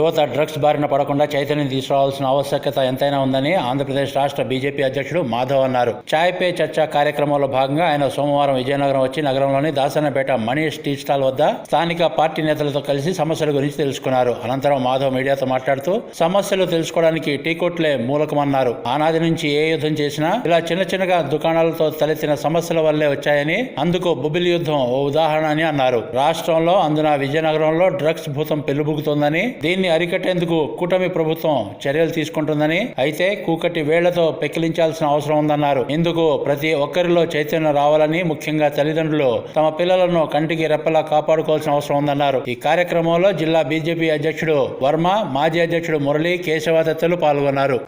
యువత డ్రగ్స్ బారిన పడకుండా చైతన్యం తీసుకురావాల్సిన ఆవశ్యకత ఎంతైనా ఉందని ఆంధ్రప్రదేశ్ రాష్ట్ర బీజేపీ అధ్యక్షుడు మాధవ్ అన్నారు. చాయ్ పే చర్చ కార్యక్రమంలో భాగంగా ఆయన సోమవారం విజయనగరం వచ్చి నగరంలోని దాసనపేట మనీష్ టీ స్టాల్ వద్ద స్థానిక పార్టీ నేతలతో కలిసి సమస్యల గురించి తెలుసుకున్నారు. అనంతరం మాధవ్ మీడియాతో మాట్లాడుతూ సమస్యలు తెలుసుకోవడానికి టీ కొట్లే మూలకమన్నారు. ఆనాది నుంచి ఏ యుద్ధం చేసినా ఇలా చిన్న చిన్నగా దుకాణాలతో తలెత్తిన సమస్యల వల్లే వచ్చాయని అందుకు బుబిలి యుద్ధం ఓ ఉదాహరణ అని అన్నారు. రాష్ట్రంలో అందున విజయనగరంలో డ్రగ్స్ భూతం పెళ్ళిబుకుతోందని దీన్ని అరికట్టేందుకు కూటమి ప్రభుత్వం చర్యలు తీసుకుంటుందని అయితే కూకటి వేళ్ళతో పెకిలించాల్సిన అవసరం ఉందన్నారు. ఇందుకు ప్రతి ఒక్కరిలో చైతన్యం రావాలని ముఖ్యంగా తల్లిదండ్రులు తమ పిల్లలను కంటికి రెప్పలా కాపాడుకోవాల్సిన అవసరం ఉందన్నారు. ఈ కార్యక్రమంలో జిల్లా బీజేపీ అధ్యక్షుడు వర్మ మాజీ అధ్యక్షుడు మురళి కేశవాదత్తలు పాల్గొన్నారు.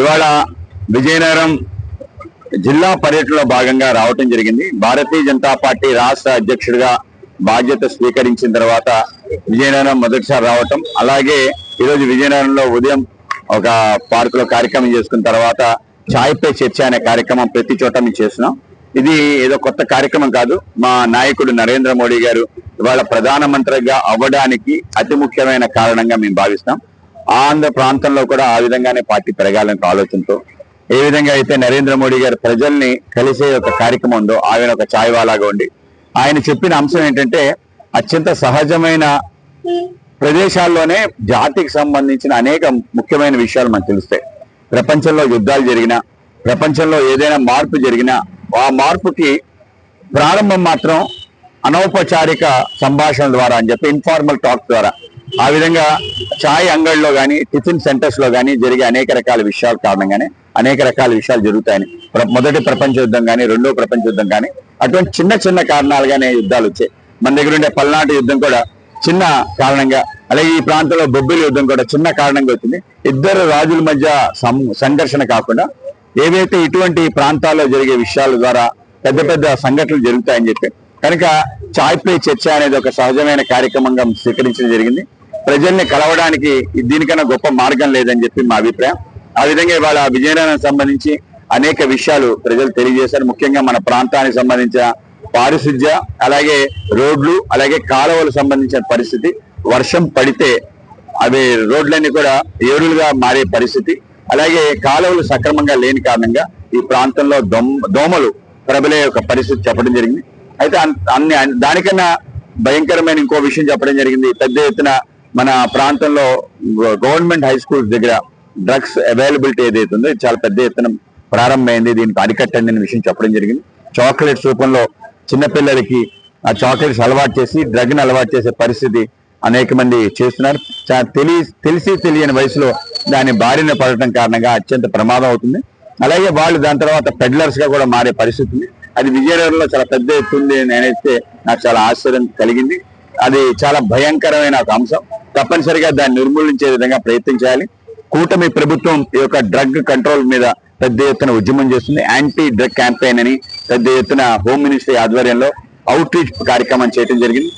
ఇవాళ విజయనగరం జిల్లా పర్యటనలో భాగంగా రావటం జరిగింది. భారతీయ జనతా పార్టీ రాష్ట్ర అధ్యక్షుడిగా బాధ్యత స్వీకరించిన తర్వాత విజయనగరం మొదటిసారి రావటం అలాగే ఈరోజు విజయనగరంలో ఉదయం ఒక పార్క్లో కార్యక్రమం చేసుకున్న తర్వాత చాయ్ పే చర్చ అనే కార్యక్రమం ప్రతి చోట మేము చేస్తున్నాం. ఇది ఏదో కొత్త కార్యక్రమం కాదు. మా నాయకుడు నరేంద్ర మోడీ గారు ఇవాళ ప్రధానమంత్రిగా అవ్వడానికి అతి ముఖ్యమైన కారణంగా మేము భావిస్తాం. ఆంధ్ర ప్రాంతంలో కూడా ఆ విధంగానే పార్టీ పెరగాలనే ఆలోచనతో ఏ విధంగా అయితే నరేంద్ర మోడీ గారు ప్రజల్ని కలిసే ఒక కార్యక్రమం ఉందో ఆయన ఒక ఛాయ్వాలాగా ఉండి ఆయన చెప్పిన అంశం ఏంటంటే అత్యంత సహజమైన ప్రదేశాల్లోనే జాతికి సంబంధించిన అనేక ముఖ్యమైన విషయాలు మనకు తెలుస్తాయి. ప్రపంచంలో యుద్ధాలు జరిగినా ప్రపంచంలో ఏదైనా మార్పు జరిగినా ఆ మార్పుకి ప్రారంభం మాత్రం అనౌపచారిక సంభాషణ ద్వారా అని చెప్పి ఇన్ఫార్మల్ టాక్ ద్వారా. ఆ విధంగా ఛాయ్ అంగడిలో కానీ టిఫిన్ సెంటర్స్లో కానీ జరిగే అనేక రకాల విషయాల కారణంగానే అనేక రకాల విషయాలు జరుగుతాయని. మొదటి ప్రపంచ యుద్ధం కానీ రెండో ప్రపంచ యుద్ధం కానీ అటువంటి చిన్న చిన్న కారణాలుగానే యుద్ధాలు వచ్చాయి. మన దగ్గర ఉండే పల్నాటి యుద్ధం కూడా చిన్న కారణంగా అలాగే ఈ ప్రాంతంలో బొబ్బిలి యుద్ధం కూడా చిన్న కారణంగా వచ్చింది. ఇద్దరు రాజుల మధ్య సం- సంఘర్షణ కాకుండా ఏవైతే ఇటువంటి ప్రాంతాల్లో జరిగే విషయాల ద్వారా పెద్ద పెద్ద సంఘటనలు జరుగుతాయని చెప్పి కనుక చాయ్ పే చర్చ అనేది ఒక సహజమైన కార్యక్రమంగా స్వీకరించడం జరిగింది. ప్రజల్ని కలవడానికి దీనికన్నా గొప్ప మార్గం లేదని చెప్పి మా అభిప్రాయం. ఆ విధంగా ఇవాళ విజయనగరం సంబంధించి అనేక విషయాలు ప్రజలు తెలియజేశారు. ముఖ్యంగా మన ప్రాంతానికి సంబంధించిన పారిశుద్ధ్య అలాగే రోడ్లు అలాగే కాలువలకు సంబంధించిన పరిస్థితి. వర్షం పడితే అవి రోడ్లన్నీ కూడా ఏరులుగా మారే పరిస్థితి. అలాగే కాలువలు సక్రమంగా లేని కారణంగా ఈ ప్రాంతంలో దోమ దోమలు ప్రబలే ఒక పరిస్థితి చెప్పడం జరిగింది. అయితే అన్ని దానికన్నా భయంకరమైన ఇంకో విషయం చెప్పడం జరిగింది. పెద్ద ఎత్తున మన ప్రాంతంలో గవర్నమెంట్ హై స్కూల్స్ దగ్గర డ్రగ్స్ అవైలబిలిటీ ఏదైతే ఉందో చాలా పెద్ద ఎత్తున ప్రారంభమైంది. దీనికి అరికట్టండి అనే విషయం చెప్పడం జరిగింది. చాక్లెట్స్ రూపంలో చిన్నపిల్లలకి ఆ చాక్లెట్స్ అలవాటు చేసి డ్రగ్ని అలవాటు చేసే పరిస్థితి అనేక మంది చేస్తున్నారు. తెలి తెలిసి తెలియని వయసులో దాని బారిన పడటం కారణంగా అత్యంత ప్రమాదం అవుతుంది. అలాగే వాళ్ళు దాని తర్వాత పెడ్లర్స్గా కూడా మారే పరిస్థితి ఉంది. అది విజయనగరంలో చాలా పెద్ద ఎత్తుంది నేనైతే నాకు చాలా ఆశ్చర్యం కలిగింది. అది చాలా భయంకరమైన ఒక అంశం. తప్పనిసరిగా దాన్ని నిర్మూలించే విధంగా ప్రయత్నించాలి కూటమి ప్రభుత్వం ఈ యొక్క డ్రగ్ కంట్రోల్ మీద పెద్ద ఎత్తున ఉద్యమం చేస్తుంది. యాంటీ డ్రగ్ క్యాంపెయిన్ అని పెద్ద ఎత్తున హోమ్ మినిస్ట్రీ ఆధ్వర్యంలో అవుట్ రీచ్ కార్యక్రమం చేయడం జరిగింది.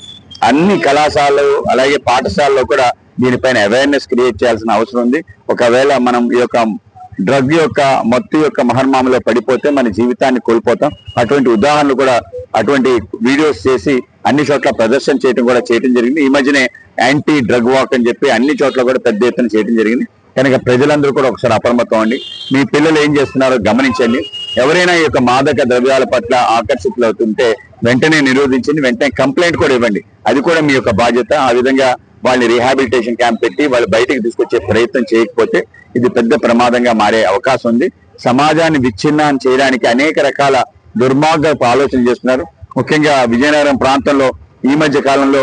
అన్ని కళాశాలలు అలాగే పాఠశాలలో కూడా దీనిపైన అవేర్నెస్ క్రియేట్ చేయాల్సిన అవసరం ఉంది. ఒకవేళ మనం ఈ యొక్క డ్రగ్ యొక్క మత్తు యొక్క మహర్మామలో పడిపోతే మన జీవితాన్ని కోల్పోతాం. అటువంటి ఉదాహరణలు కూడా అటువంటి వీడియోస్ చేసి అన్ని చోట్ల ప్రదర్శన చేయడం కూడా చేయడం జరిగింది. ఈ మధ్యనే యాంటీ డ్రగ్ వాక్ అని చెప్పి అన్ని చోట్ల కూడా పెద్ద ఎత్తున చేయడం జరిగింది. కనుక ప్రజలందరూ కూడా ఒకసారి అప్రమత్తం అండి మీ పిల్లలు ఏం చేస్తున్నారో గమనించండి. ఎవరైనా ఈ యొక్క మాదక ద్రవ్యాల పట్ల ఆకర్షితులు అవుతుంటే వెంటనే నిరోధించండి. వెంటనే కంప్లైంట్ కూడా ఇవ్వండి. అది కూడా మీ యొక్క బాధ్యత. ఆ విధంగా వాళ్ళని రీహాబిలిటేషన్ క్యాంప్ పెట్టి వాళ్ళు బయటకు తీసుకొచ్చే ప్రయత్నం చేయకపోతే ఇది పెద్ద ప్రమాదంగా మారే అవకాశం ఉంది. సమాజాన్ని విచ్ఛిన్నం చేయడానికి అనేక రకాల దుర్మార్గపు ఆలోచన చేస్తున్నారు. ముఖ్యంగా విజయనగరం ప్రాంతంలో ఈ మధ్య కాలంలో